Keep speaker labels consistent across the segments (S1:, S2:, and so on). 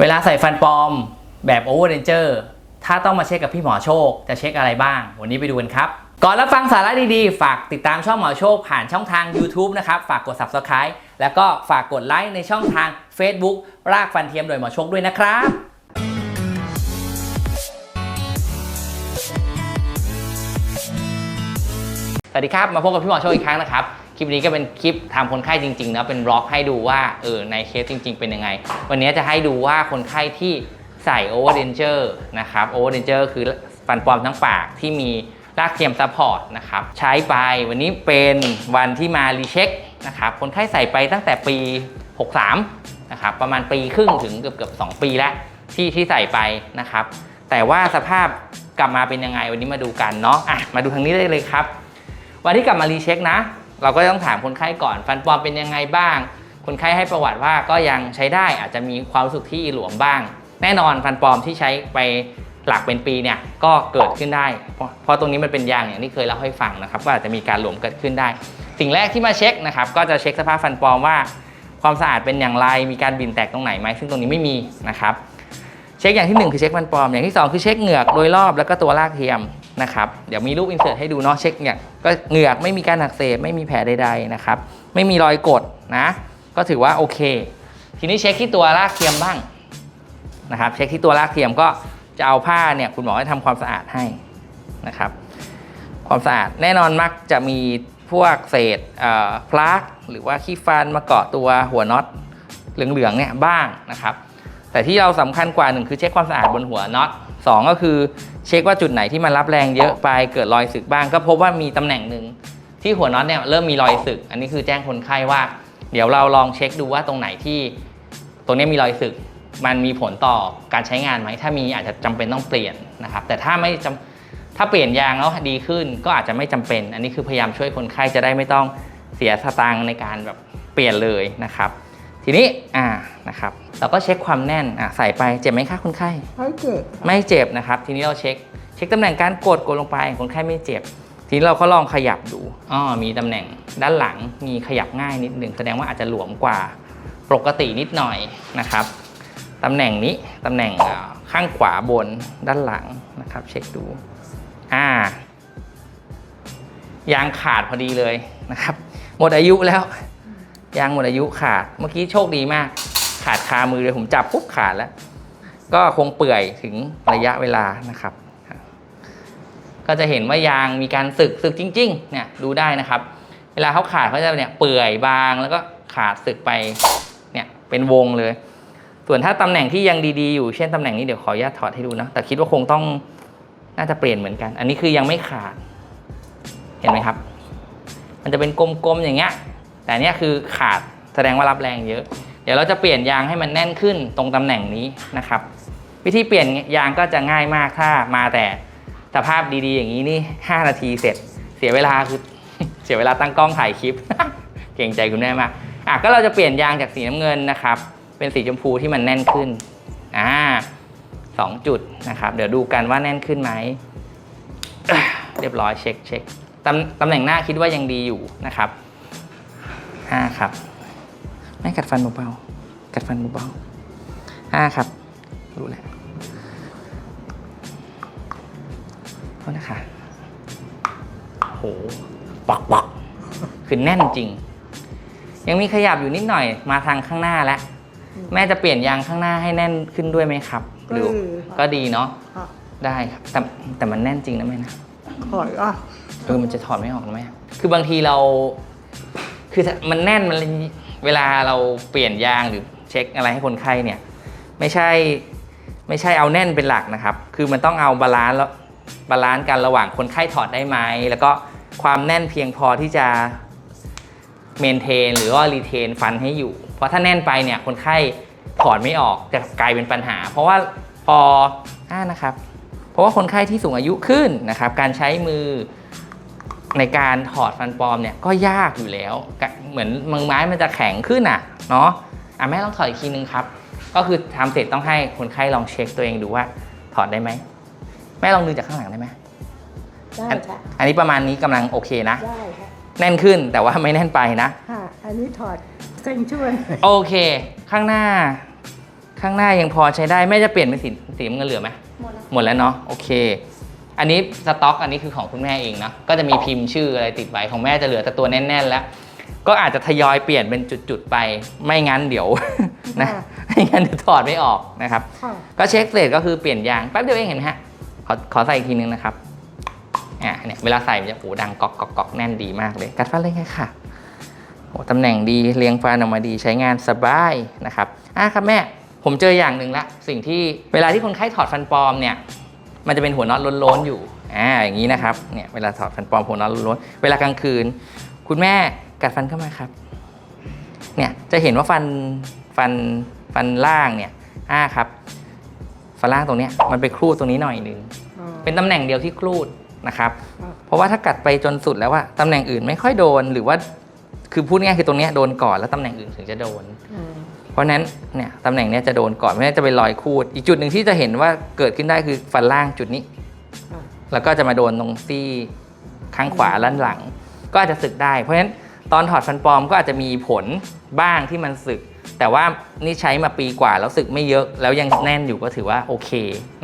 S1: เวลาใส่ฟันปลอมแบบโอเวอร์เ n นเจอร์ถ้าต้องมาเช็คกับพี่หมอโชค จะเช็คอะไรบ้าง วันนี้ไปดูกันครับ ก่อนรับฟังสาระดีๆ ฝากติดตามช่องหมอโชค ผ่านช่องทาง YouTube นะครับ ฝากกด Subscribe แล้วก็ฝากกดไลค์ในช่องทาง Facebook รากฟันเทียมโดยหมอโชคด้วยนะครับสวัสดีครับ มาพบกับพี่หมอโชคอีกครั้งนะครับ คลิปนี้ก็เป็นคลิปทำคนไข้จริงๆนะเป็นบล็อกให้ดูว่าเออในเคสจริง ๆ เป็นยังไง วันนี้จะให้ดูว่าคนไข้ที่ใส่โอเวอร์เดนเจอร์นะครับโอเวอร์เดนเจอร์คือฟันปลอมทั้งปากที่มีรากเทียมซัพพอร์ตนะครับใช้ไปวันนี้เป็นวันที่มารีเช็คนะครับคนไข้ใส่ไปตั้งแต่ปี 63นะครับประมาณปีครึ่งถึงเกือบเกือบสปีแล้วที่ที่ใส่ไปนะครับ แต่ว่าสภาพกลับมาเป็นยังไงวันนี้มาดูกันเนาะอะมาดูทางนี้ได้เลยครับ วันที่กลับมารีเช็คนะ เราก็ต้องถามคนไข้ก่อน ฟันปลอมเป็นยังไงบ้าง คนไข้ให้ประวัติว่าก็ยังใช้ได้อาจจะมีความรู้สึกที่หลวมบ้าง แน่นอนฟันปลอมที่ใช้ไปหลักเป็นปีเนี่ยก็เกิดขึ้นได้เพราะเพราะตรงนี้มันเป็นยางอย่างที่เคยเล่าให้ฟังนะครับก็อาจจะมีการหลวมเกิดขึ้นได้ สิ่งแรกที่มาเช็คนะครับก็จะเช็คสภาพฟันปลอมว่า ความสะอาดเป็นอย่างไรมีการบินแตกตรงไหนไหมซึ่งตรงนี้ไม่มีนะครับเช็คอย่างที่หนึ่งคือเช็คฟันปลอมอย่างที่สองคือเช็คเหงือกโดยรอบแล้วก็ตัวรากเทียม นะครับเดี๋ยวมีรูปอินเสิร์ตให้ดูเนาะเช็คเนี่ยก็เหงือกไม่มีการอักเสบไม่มีแผลใดๆนะครับไม่มีรอยกดนะ ก็ถือว่าโอเค ทีนี้เช็คที่ตัวรากเทียมบ้างนะครับ เช็คที่ตัวรากเทียมก็จะเอาผ้าเนี่ยคุณหมอให้ทำความสะอาดให้นะครับความสะอาดแน่นอนมักจะมีพวกเศษเอ่อพลาสหรือว่าขี้ฟันมาเกาะตัวหัวน็อตเหลืองๆเนี่ยบ้างนะครับ แต่ที่เราสำคัญกว่าหนึ่งคือเช็คความสะอาดบนหัวน็อตสองก็คือ เช็คว่าจุดไหนที่มันรับแรงเยอะไปเกิดรอยสึกบ้าง ก็พบว่ามีตำแหน่งหนึ่งที่หัวน็อตเนี่ยเริ่มมีรอยสึก อันนี้คือแจ้งคนไข้ว่า เดี๋ยวเราลองเช็คดูว่าตรงไหนที่ตรงนี้มีรอยสึก มันมีผลต่อการใช้งานไหมถ้ามีอาจจะจำเป็นต้องเปลี่ยนนะครับ แต่ถ้าไม่จำถ้าเปลี่ยนยางแล้วดีขึ้นก็อาจจะไม่จำเป็น อันนี้คือพยายามช่วยคนไข้จะได้ไม่ต้องเสียสตางค์ในการแบบเปลี่ยนเลยนะครับ ทีนี้อ่านะครับเราก็เช็คความแน่นอะใส่ไปเจ็บไหมคะคนไข้
S2: ไม่เจ็บ
S1: ไม่เจ็บนะครับ ทีนี้เราเช็คเช็คตำแหน่งการกดกดลงไปคนไข้ไม่เจ็บ ทีนี้เราก็ลองขยับดูอ๋อมีตำแหน่งด้านหลังมีขยับง่ายนิดหนึ่งแสดงว่าอาจจะหลวมกว่าปกตินิดหน่อยนะครับตำแหน่งนี้ตำแหน่งอ่าข้างขวาบนด้านหลังนะครับ เช็คดูอ่ายางขาดพอดีเลยนะครับ หมดอายุแล้ว ยางหมดอายุขาด เมื่อกี้โชคดีมาก ขาดคามือเลยผมจับปุ๊บขาดแล้ว ก็คงเปื่อยถึงระยะเวลานะครับ ก็จะเห็นว่ายางมีการสึกสึกจริง ๆ เนี่ยดูได้นะครับ เวลาเขาขาดเขาจะเนี่ยเปื่อยบางแล้วก็ขาดสึกไปเนี่ยเป็นวงเลย ส่วนถ้าตำแหน่งที่ยังดีๆอยู่เช่นตำแหน่งนี้เดี๋ยวขออนุญาตถอดให้ดูนะแต่คิดว่าคงต้องน่าจะเปลี่ยนเหมือนกัน อันนี้คือยังไม่ขาด เห็นไหมครับ มันจะเป็นกลมๆอย่างเงี้ย แต่เนี้ยคือขาดแสดงว่ารับแรงเยอะ เดี๋ยวเราจะเปลี่ยนยางให้มันแน่นขึ้นตรงตำแหน่งนี้นะครับ วิธีเปลี่ยนยางก็จะง่ายมากถ้ามาแต่สภาพดีๆ อย่างนี้นี่ 5 นาทีเสร็จ เสียเวลาคือเสียเวลาตั้งกล้องถ่ายคลิป เก่งใจคุณแม่มากอะก็เราจะเปลี่ยนยางจากสีน้ำเงินนะครับ เป็นสีชมพูที่มันแน่นขึ้นอ่าสองจุดนะครับ เดี๋ยวดูกันว่าแน่นขึ้นไหมเรียบร้อยเช็คเช็คตำตำแหน่งหน้าคิดว่ายังดีอยู่นะครับ ห้าครับ ไม่กัดฟันเบาๆกัดฟันเบาๆห้าครับ รู้แล้วโทษนะคะโหปักปักคือแน่นจริง ยังมีขยับอยู่นิดหน่อยมาทางข้างหน้าแล้วแม่จะเปลี่ยนยางข้างหน้าให้แน่นขึ้นด้วยไหมครับหรือก็ดีเนาะ
S2: ค่ะ
S1: ได้ครับแต่แต่มันแน่นจริงนะแม่นะ
S2: ถอยอะ
S1: เออมันจะถอดไม่ออกนะแม่คือบางทีเรา คือมันแน่นมันเลยเวลาเราเปลี่ยนยางหรือเช็คอะไรให้คนไข้เนี่ยไม่ใช่ไม่ใช่เอาแน่นเป็นหลักนะครับ คือมันต้องเอาบาลานซ์แล้วบาลานซ์กันระหว่างคนไข้ถอดได้ไหมแล้วก็ความแน่นเพียงพอที่จะเมนเทนหรือว่ารีเทนฟันให้อยู่ เพราะถ้าแน่นไปเนี่ยคนไข้ถอดไม่ออกจะกลายเป็นปัญหา เพราะว่าพออ่านะครับ เพราะว่าคนไข้ที่สูงอายุขึ้นนะครับ การใช้มือ ในการถอดฟันปลอมเนี่ยก็ยากอยู่แล้วกะเหมือนมือไม้มันจะแข็งขึ้นอะเนาะอะแม่ลองถอดอีกทีนึงครับ ก็คือทำเสร็จต้องให้คนไข้ลองเช็คตัวเองดูว่าถอดได้ไหม แม่ลองดึงจากข้างหลังได้ไหม
S2: ได้
S1: อัน
S2: ค่ะ
S1: อันนี้ประมาณนี้กำลังโอเคนะ
S2: ได้ค่ะ
S1: แน่นขึ้นแต่ว่าไม่แน่นไปนะ
S2: ค่ะอันนี้ถอดเส้นช่วย
S1: โอเค ข้างหน้า ข้างหน้ายังพอใช้ได้แม่จะเปลี่ยนเป็นสีสีน้ำเงินเหลือไหม
S3: หมดแล้ว
S1: หมดแล้วเนาะโอเค อันนี้สต็อกอันนี้คือของคุณแม่เองเนาะก็จะมีพิมพ์ชื่ออะไรติดไว้ของแม่จะเหลือแต่ตัวแน่นๆแล้ว ก็อาจจะทยอยเปลี่ยนเป็นจุดๆไปไม่งั้นเดี๋ยวนะ
S2: ค่ะ
S1: ไม่งั้นเดี๋ยวถอดไม่ออกนะครับ
S2: ค่ะ
S1: ก็เช็คเสร็จก็คือเปลี่ยนยางแป๊บเดียวเองเห็นไหมฮะขอขอใส่อีกทีนึงนะครับอะเนี่ยเวลาใส่มันจะโอ้ดังก๊อกก๊อกก๊อกแน่นดีมากเลยกัดฟันเลยไงค่ะโอ้ตำแหน่งดีเรียงฟันออกมาดีใช้งานสบายนะครับอะครับแม่ผมเจออย่างหนึ่งละสิ่งที่เวลาที่คนไข้ถอดฟันปลอมเนี่ย มันจะเป็นหัวน็อตล้นๆอยู่อ่าอย่างนี้นะครับเนี่ยเวลาถอดฟันปลอมหัวน็อตล้นๆเวลากลางคืน คุณแม่กัดฟันเข้ามาครับ เนี่ยจะเห็นว่าฟันฟันฟันล่างเนี่ยอ่าครับฟันล่างตรงเนี้ยมันไปครูดตรงนี้หน่อยหนึง
S2: อ่า
S1: เป็นตำแหน่งเดียวที่ครูดนะครับ
S2: ครับ
S1: เพราะว่าถ้ากัดไปจนสุดแล้วว่าตำแหน่งอื่นไม่ค่อยโดนหรือว่าคือพูดง่ายๆคือตรงเนี้ยโดนก่อนแล้วตำแหน่งอื่นถึงจะโดน
S2: อืม
S1: เพ ราะฉะนั้นเนี่ยตำแหน่งเนี้ยจะโดนก่อนไม่งั้นจะเป็นรอยครูด อีกจุดหนึ่งที่จะเห็นว่าเกิดขึ้นได้คือฟันล่างจุดนี้
S2: อะ
S1: แล้วก็จะมาโดนตรงที่ข้างขวาด้านหลัง ก็อาจจะสึกได้ เพราะฉะนั้นตอนถอดฟันปลอมก็อาจจะมีผลบ้างที่มันสึก แต่ว่านี่ใช้มาปีกว่าแล้วสึกไม่เยอะ แล้วยังแน่นอยู่ก็ถือว่าโอเค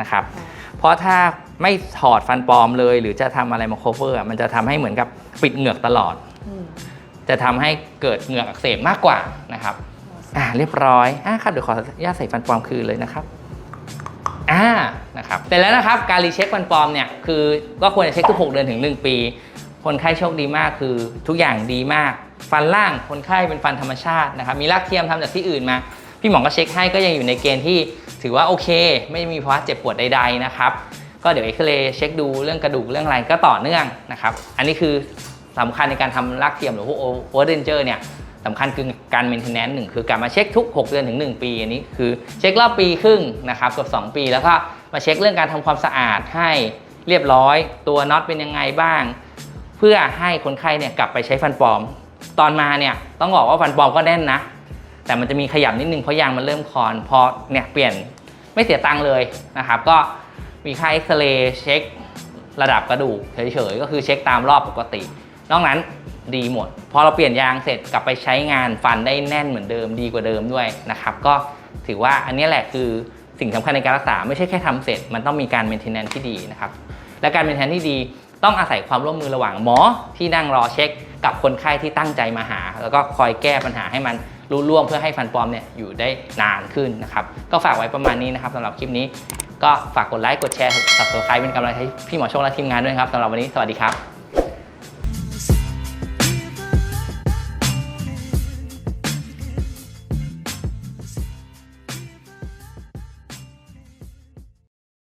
S1: นะครับ
S2: อะ
S1: เพราะถ้าไม่ถอดฟันปลอมเลย หรือจะทำอะไรมา cover อะมันจะทำให้เหมือนกับปิดเหงือกตลอด
S2: อืม
S1: จะทำให้เกิดเหงือกอักเสบมากกว่านะครับ อ่าเรียบร้อยอ่าครับเดี๋ยวขออนุญาตใส่ฟันปลอมคืนเลยนะครับอ่านะครับเสร็จแล้วนะครับการรีเช็คฟันปลอมเนี่ยคือก็ควรจะเช็คทุก 6 เดือนถึง 1 ปี คนไข้โชคดีมากคือทุกอย่างดีมาก ฟันล่างคนไข้เป็นฟันธรรมชาตินะครับมีรากเทียมทำจากที่อื่นมา พี่หมอก็เช็คให้ก็ยังอยู่ในเกณฑ์ที่ถือว่าโอเค ไม่มีภาวะเจ็บปวดใดๆนะครับก็เดี๋ยวเอ็กซเรย์เช็คดูเรื่องกระดูกเรื่องอะไรก็ต่อเนื่องนะครับอันนี้คือสำคัญในการทำรากเทียมหรือพวกโอเวอร์เดนเจอร์เนี่ย สำคัญคือการเมนเทนแนนซ์หนึ่งคือการมาเช็คทุก 6 เดือนถึง 1 ปี อันนี้คือเช็ครอบปีครึ่งนะครับเกือบ2 ปี แล้วก็มาเช็คเรื่องการทำความสะอาดให้เรียบร้อยตัวน็อตเป็นยังไงบ้าง เพื่อให้คนไข้เนี่ยกลับไปใช้ฟันปลอม ตอนมาเนี่ยต้องบอกว่าฟันปลอมก็แน่นนะ แต่มันจะมีขยับนิดนึงเพราะยางมันเริ่มคลอนพอเนี่ยเปลี่ยนไม่เสียตังค์เลยนะครับก็มีค่าเอ็กซเรย์เช็คระดับกระดูกเฉยๆก็คือเช็คตามรอบปกติ นอกนั้น ดีหมด พอเราเปลี่ยนยางเสร็จกลับไปใช้งานฟันได้แน่นเหมือนเดิมดีกว่าเดิมด้วยนะครับก็ถือว่าอันนี้แหละคือสิ่งสำคัญในการรักษาไม่ใช่แค่ทำเสร็จ มันต้องมีการเมนเทนแนนที่ดีนะครับและการเมนเทนที่ดีต้องอาศัยความร่วมมือระหว่างหมอที่นั่งรอเช็ค กับคนไข้ที่ตั้งใจมาหา แล้วก็คอยแก้ปัญหาให้มันรู้ร่วงเพื่อให้ฟันปลอมเนี่ยอยู่ได้นานขึ้นนะครับก็ฝากไว้ประมาณนี้นะครับสำหรับคลิปนี้ก็ฝากกดไลค์กดแชร์ subscribe เป็นกำลังใจให้พี่หมอโชคและทีมงานด้วยครับสำหรับวันนี้สวัสดีครับ